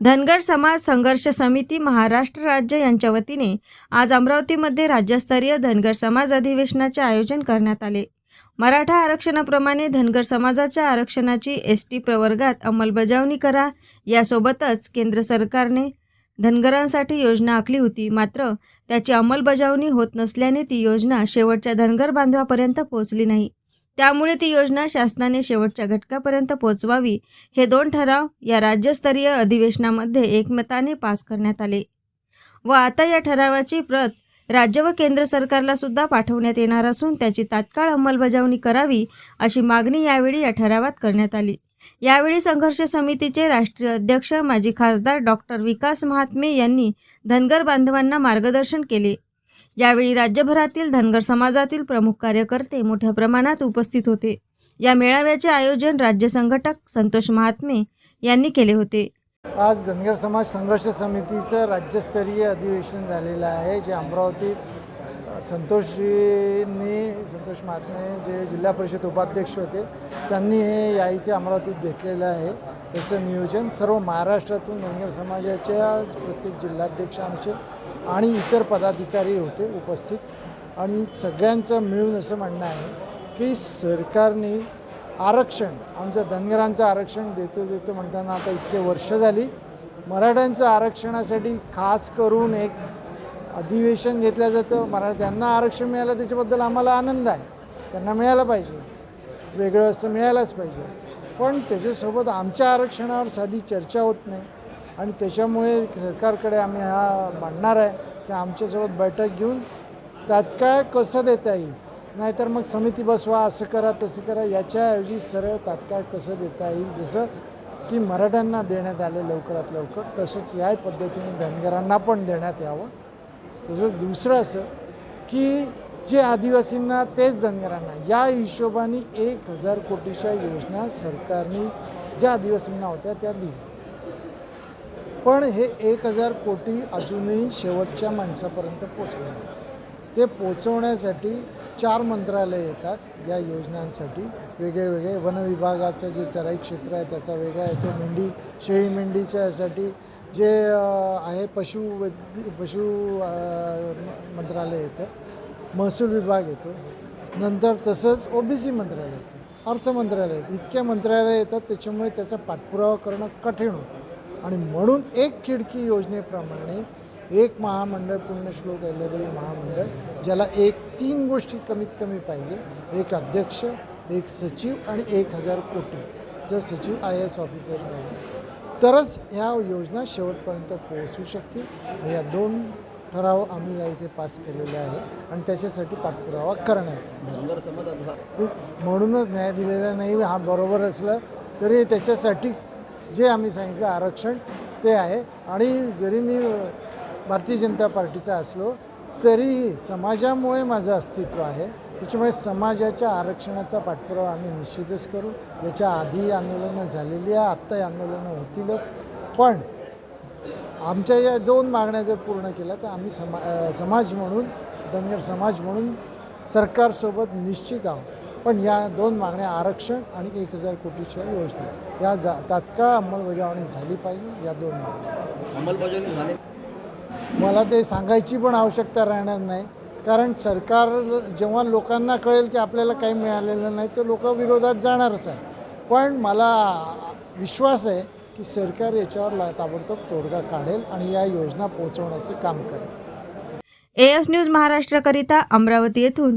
धनगर समाज संघर्ष समिती महाराष्ट्र राज्य यांच्या वतीने आज अमरावतीमध्ये राज्यस्तरीय धनगर समाज अधिवेशनाचे आयोजन करण्यात आले. मराठा आरक्षणाप्रमाणे धनगर समाजाच्या आरक्षणाची एस टी प्रवर्गात अंमलबजावणी करा यासोबतच केंद्र सरकारने धनगरांसाठी योजना आखली होती मात्र त्याची अंमलबजावणी होत नसल्याने ती योजना शेवटच्या धनगर बांधवापर्यंत पोहोचली नाही. त्यामुळे ती योजना शासनाने शेवटच्या घटकापर्यंत पोहोचवावी हे दोन ठराव या राज्यस्तरीय अधिवेशनामध्ये एकमताने पास करण्यात आले. व आता या ठरावाची प्रत राज्य व केंद्र सरकारला सुद्धा पाठवण्यात येणार असून त्याची तात्काळ अंमलबजावणी करावी अशी मागणी यावेळी या ठरावात करण्यात आली. यावेळी संघर्ष समितीचे राष्ट्रीय अध्यक्ष माजी खासदार डॉक्टर विकास महात्मे यांनी धनगर बांधवांना मार्गदर्शन केले. यावेळी राज्यभरातील धनगर समाजातील प्रमुख कार्यकर्ते मोठ्या प्रमाणात उपस्थित होते. या मेळाव्याचे आयोजन राज्य संघटक संतोष महात्मे यांनी केले होते. आज धनगर समाज संघर्ष समितीचं राज्यस्तरीय अधिवेशन झालेलं आहे जे अमरावतीत संतोषजींनी संतोष महात्मे जे जिल्हा परिषद उपाध्यक्ष होते त्यांनी हे या इथे अमरावतीत घेतलेलं आहे. त्याचं नियोजन सर्व महाराष्ट्रातून धनगर समाजाच्या प्रत्येक जिल्हाध्यक्ष आमचे आणि इतर पदाधिकारी होते उपस्थित. आणि सगळ्यांचं मिळून असं म्हणणं आहे की सरकारने आरक्षण आमचं धनगरांचं आरक्षण देतो देतो म्हणताना आता इतके वर्ष झाली. मराठ्यांचं आरक्षणासाठी खास करून एक अधिवेशन घेतलं जातं. मरा त्यांना आरक्षण मिळालं त्याच्याबद्दल आम्हाला आनंद आहे. त्यांना मिळालं पाहिजे. वेगळं असं मिळायलाच पाहिजे. पण त्याच्यासोबत आमच्या आरक्षणावर साधी चर्चा होत नाही. आणि त्याच्यामुळे सरकारकडे आम्ही हा मांडणार आहे की आमच्यासोबत बैठक घेऊन तात्काळ कसं देता येईल. नाहीतर मग समिती बसवा असं करा तसं करा याच्याऐवजी सरळ तात्काळ कसं देता येईल जसं की मराठ्यांना देण्यात आले लवकरात लवकर तसंच याही पद्धतीने धनगरांना पण देण्यात यावं. तसंच दुसरं असं की जे आदिवासींना तेच धनगरांना या हिशोबाने एक हजार कोटीच्या योजना सरकारने ज्या आदिवासींना होत्या त्या दिल्या. पण हे एक हजार कोटी अजूनही शेवटच्या माणसापर्यंत पोचले नाही. ते पोचवण्यासाठी चार मंत्रालय येतात या योजनांसाठी. वेगळे वेगळे वनविभागाचं जे चराई क्षेत्र आहे त्याचा वेगळा येतो मेंढी शेळी मेंढीच्या यासाठी जे आहे पशु वैद्य पशु मंत्रालय येतं. महसूल विभाग येतो. नंतर तसंच ओ बी सी मंत्रालय येतं. अर्थ मंत्रालय इतक्या मंत्रालय येतात त्याच्यामुळे त्याचा पाठपुरावा करणं कठीण होतं. आणि म्हणून एक खिडकी योजनेप्रमाणे एक महामंडळ पुण्यश्लोक अहिल्यादेवी महामंडळ ज्याला एक तीन गोष्टी कमीत कमी पाहिजे. एक अध्यक्ष एक सचिव आणि एक हजार कोटी. जर सचिव आय एस ऑफिसर राहिले तरच ह्या योजना शेवटपर्यंत पोहोचू शकतील. या दोन ठराव आम्ही या इथे पास केलेले आहे आणि त्याच्यासाठी पाठपुरावा अथवा म्हणूनच न्याय दिलेला नाही हा बरोबर असलं तरी त्याच्यासाठी जे आम्ही सांगितलं आरक्षण ते आहे. आणि जरी मी भारतीय जनता पार्टीचा असलो तरीही समाजामुळे माझं अस्तित्व आहे. त्याच्यामुळे समाजाच्या आरक्षणाचा पाठपुरावा आम्ही निश्चितच करू. याच्या आधी आंदोलनं झालेली आहे आत्ताही आंदोलनं होतीलच. पण आमच्या या दोन मागण्या जर पूर्ण केल्या तर आम्ही समा समाज म्हणून धनगर समाज म्हणून सरकारसोबत निश्चित आहोत. पण या दोन मागण्या आरक्षण आणि एक हजार कोटीच्या योजना या जा तात्काळ अंमलबजावणी झाली पाहिजे या दोन मागण्या. अंमलबजावणी झाली? मला ते सांगायची पण आवश्यकता राहणार नाही. कारण सरकार जेव्हा लोकांना कळेल की आपल्याला काही मिळालेलं नाही तर लोक विरोधात जाणारच आहे. पण मला विश्वास आहे की सरकार याच्यावर ताबडतोब तोडगा काढेल आणि या योजना पोहोचवण्याचे काम करेल. ए एस न्यूज महाराष्ट्राकरिता अमरावती येथून